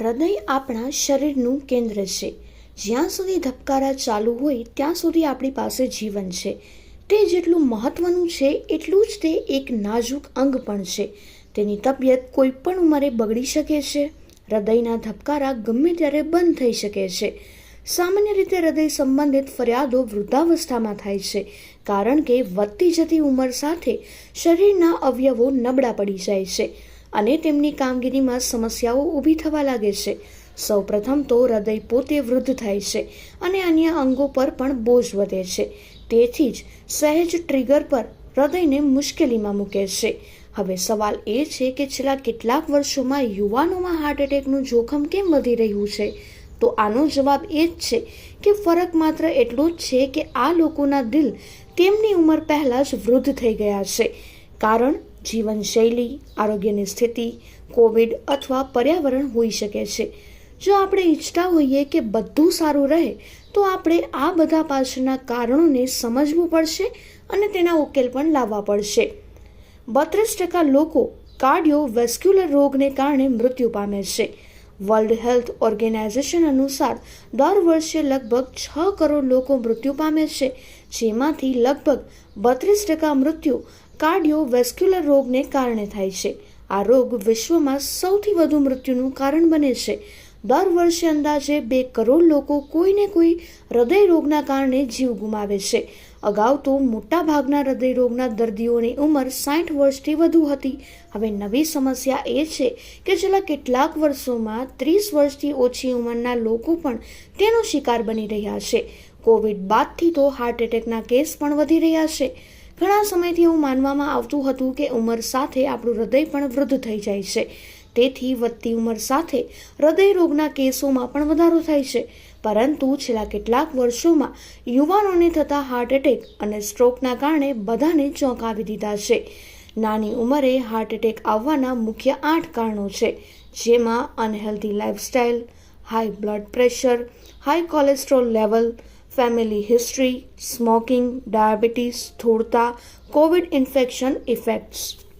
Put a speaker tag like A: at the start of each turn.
A: હૃદય આપણા શરીરનું કેન્દ્ર છે. જ્યાં સુધી ધબકારા ચાલુ હોય, ત્યાં સુધી આપણી પાસે જીવન છે. તે જેટલું મહત્વનું છે, એટલું જ તે એક નાજુક અંગ પણ છે. તેની તબિયત કોઈ પણ ઉંમરે બગડી શકે છે. હૃદયના ધબકારા ગમે ત્યારે બંધ થઈ શકે છે. સામાન્ય રીતે હૃદય સંબંધિત ફરિયાદો વૃદ્ધાવસ્થામાં થાય છે, કારણ કે વધતી જતી ઉંમર સાથે શરીરના અવયવો નબળા પડી જાય છે. અને તેમની કામગીરીમાં સમસ્યાઓ ઊભી થવા લાગે છે. સૌપ્રથમ તો હૃદય પોતે વૃદ્ધ થાય છે અને અન્ય અંગો પર પણ બોજ વધે છે. તેથી જ સહેજ ટ્રિગર પર હૃદયને મુશ્કેલીમાં મૂકે છે. હવે સવાલ એ છે કે છેલ્લા કેટલાક વર્ષોમાં યુવાનોમાં હાર્ટ એટેકનું જોખમ કેમ વધી રહ્યું છે? તો આનો જવાબ એ જ છે કે ફરક માત્ર એટલો જ છે કે આ લોકોના દિલ તેમની ઉંમર પહેલાં જ વૃદ્ધ થઈ ગયા છે. કારણ જીવનશૈલી, આરોગ્યની સ્થિતિ, કોવિડ અથવા પર્યાવરણ હોઈ શકે છે. જો આપણે ઈચ્છતા હોઈએ કે બધું સારું રહે, તો આપણે આ બધા પાછળના કારણોને સમજવું પડશે અને તેના ઉકેલ પણ લાવવા પડશે. બત્રીસ ટકા લોકો કાર્ડિયો વેસ્ક્યુલર રોગને કારણે મૃત્યુ પામે છે. વર્લ્ડ હેલ્થ ઓર્ગેનાઇઝેશન અનુસાર દર વર્ષે લગભગ છ કરોડ લોકો મૃત્યુ પામે છે, જેમાંથી લગભગ બત્રીસ ટકા મૃત્યુ કાર્ડિયો વેસ્ક્યુલર રોગને કારણે થાય છે. આ રોગ વિશ્વમાં સૌથી વધુ મૃત્યુનું કારણ બને છે. દર વર્ષે અંદાજે બે કરોડ લોકો કોઈને કોઈ હૃદય રોગના કારણે જીવ ગુમાવે છે. અગાઉ તો મોટા ભાગના હૃદય રોગના દર્દીઓની ઉંમર સાઠ વર્ષથી વધુ હતી. હવે નવી સમસ્યા એ છે કે છેલ્લા કેટલાક વર્ષોમાં ત્રીસ વર્ષથી ઓછી ઉંમરના લોકો પણ તેનો શિકાર બની રહ્યા છે. કોવિડ બાદથી તો હાર્ટ એટેકના કેસ પણ વધી રહ્યા છે. ઘણા સમયથી એવું માનવામાં આવતું હતું કે ઉંમર સાથે આપણું હૃદય પણ વૃદ્ધ થઈ જાય છે. તેથી વધતી ઉંમર સાથે હૃદય રોગના કેસોમાં પણ વધારો થાય છે. પરંતુ છેલ્લા કેટલાક વર્ષોમાં યુવાનોને થતા હાર્ટ એટેક અને સ્ટ્રોકના કારણે બધાને ચોંકાવી દીધા છે. નાની ઉંમરે હાર્ટ એટેક આવવાના મુખ્ય આઠ કારણો છે. જેમાં unhealthy lifestyle high blood pressure high cholesterol level family history, smoking, diabetes, thurta, COVID infection effects.